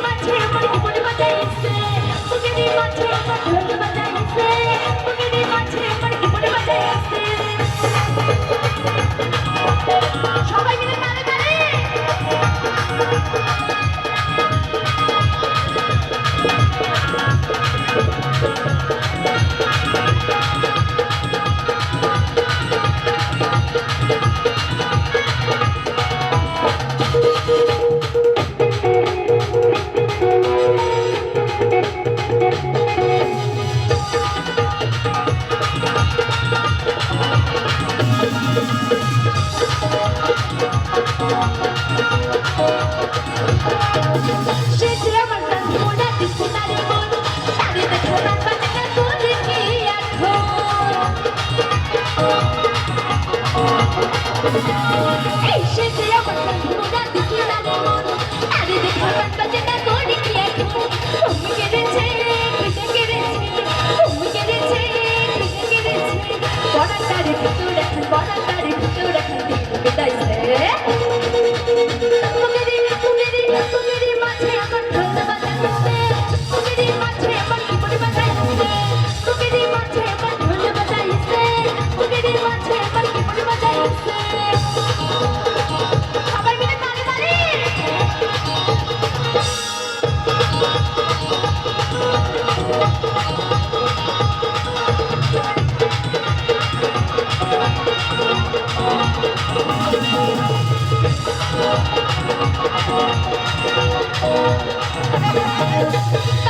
মাঝে আমার জীবন বাঁচাইছে তোকে দিয়ে মাঝে আমার জীবন বাঁচাইছে Hey, she's the I'm Thank you.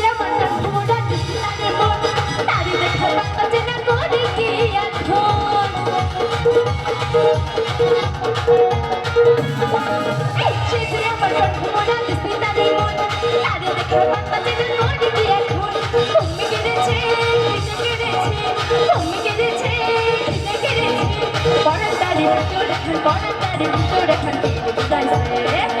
Bora, daddy, do it, bora, daddy, do it,